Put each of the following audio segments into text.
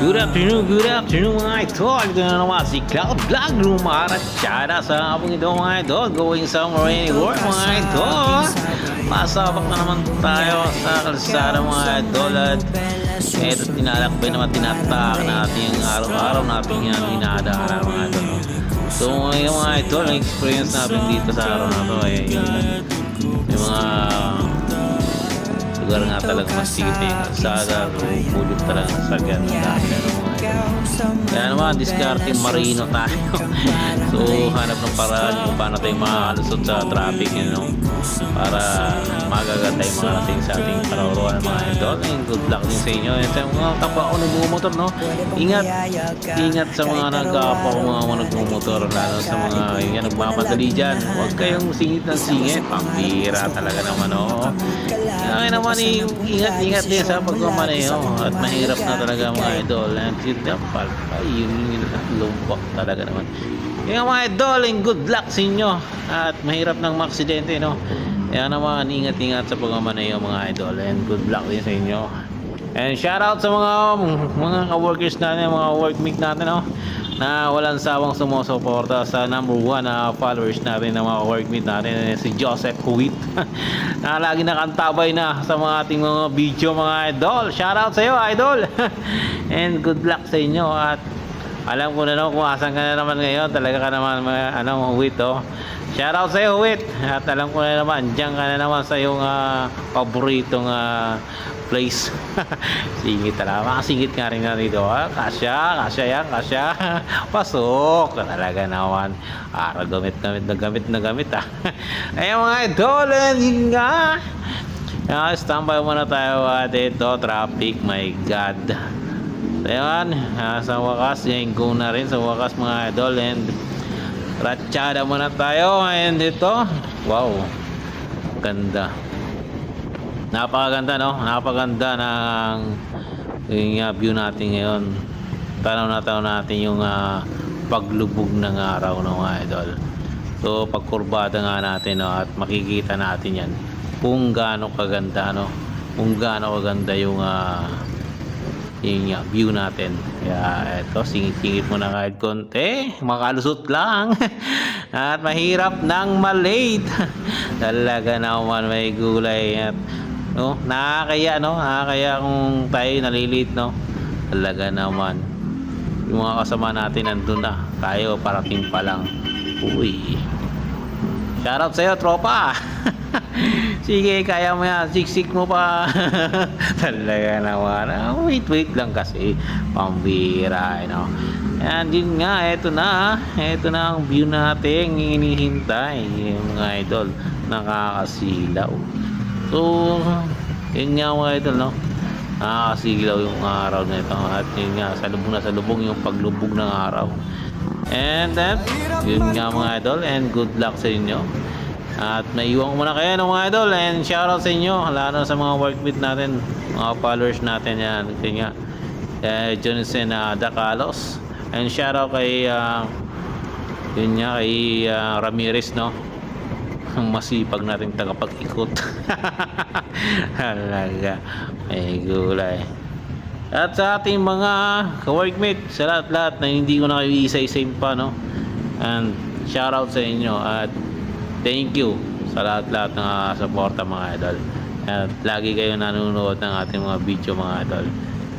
Good afternoon, good afternoon mga idol. Ito na naman si Cloud Vlog Lumaratsada sa hapong ito mga idol. Going somewhere anywhere mga idol. Masabak na naman tayo sa kalsada mga idol. At ito tinalakbay naman tinatak natin yung araw-araw natin yan hinadaanan mga idol. So ngayon mga idol, ang experience natin dito sa araw na to ay yung, talaga masigit yung kalsada bulog talaga sa ganun dahil ano mga idol. kaya naman diskarte marino tayo so hanap ng paraan kung paano tayo makakalusot sa traffic you know, para magaganda yung mga nating sa ating karoruan mga idol. And good luck din sa inyo. And sa mga kapwa ko nagmumotor no? Ingat. Ingat sa mga nagkapa ko mga mga nagmumotor lalo sa mga yung nagmamadali dyan. huwag kayong singit ng singit. pambira talaga naman no ay naman eh, ingat-ingat din sa pagmamaneho at mahirap na talaga mga idol. and yun dapat ay yun yun lumbok talaga naman. Kaya mga idol and good luck sa inyo. At mahirap ng maksidente no kaya naman ingat-ingat sa pagmamaneho mga idol. And good luck din sa inyo. And shout out sa mga mga ka-workers natin mga workmate natin no na walang sawang sumusuporta sa number one na followers natin ng mga workmate natin. Si Joseph Huit. Na lagi nakantabay na sa mga ating mga video mga idol. Shout out sa iyo idol. And good luck sa inyo at alam ko na naman kung asan ka na naman ngayon. Talaga ka naman mga, ano Huit oh. Shout out sa iyo Huit at alam ko na naman diyan ka na naman sa iyong ah, paboritong ah, place. Singit talaga makasingit nga rin na dito ha? Kasya kasya yan kasya. Pasok talaga naman. Ara gamit gamit na gamit na gamit ha ayun mga idol nga. Ah, standby muna tayo at ito traffic my god Ayan, ah, sa wakas, yan go na rin sa wakas mga idol and ratsyada muna tayo and ito, wow, ganda. Napakaganda no, napakaganda ng yung ah, view natin ngayon. Tanaw na tanaw natin yung ah, paglubog ng araw no mga idol. So pagkurbada nga natin no, at makikita natin yan kung gaano kaganda no, kung gaano kaganda yung ah, yung uh, view natin. Kaya eto, singit-singit mo na kahit konti. Makalusot lang. At mahirap nang malate. Talaga naman may gulay. At, no, nakakaya, no? Nakakaya kung tayo nalilate, no? Talaga naman. Yung mga kasama natin nandun na. Tayo parating pa lang. Uy. Shoutout sa'yo, tropa. Sige, kaya mo yan. Siksik mo pa. Talaga naman. Ah, wait, wait lang kasi. Pambira, you know. And yun nga, eto na. Eto na ang view natin. Hinihintay. Mga idol. Nakakasilaw. So, yun nga mga idol, no? Nakakasilaw yung araw na ito. At yun nga, salubong na salubong yung paglubog ng araw. And that, yun nga mga idol. And good luck sa inyo. At naiwan ko muna kayo ng mga idol and shoutout sa inyo lalo sa mga workmate natin, mga followers natin yan. Kaya nga, eh, Jonathan uh, Dacalos. And shoutout kay uh, yun nga kay ah, Ramirez no. Ang masipag nating tagapag-ikot. Halaga. May gulay. At sa ating mga ka-workmate, sa lahat-lahat na hindi ko na kayo isa-isain pa, no? And shoutout sa inyo at thank you sa lahat-lahat ng uh, suporta mga idol. At lagi kayo nanonood ng ating mga video mga idol.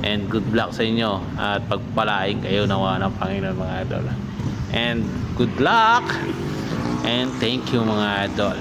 And good luck sa inyo at pagpalain kayo nawa ng Panginoon mga idol. And good luck and thank you mga idol.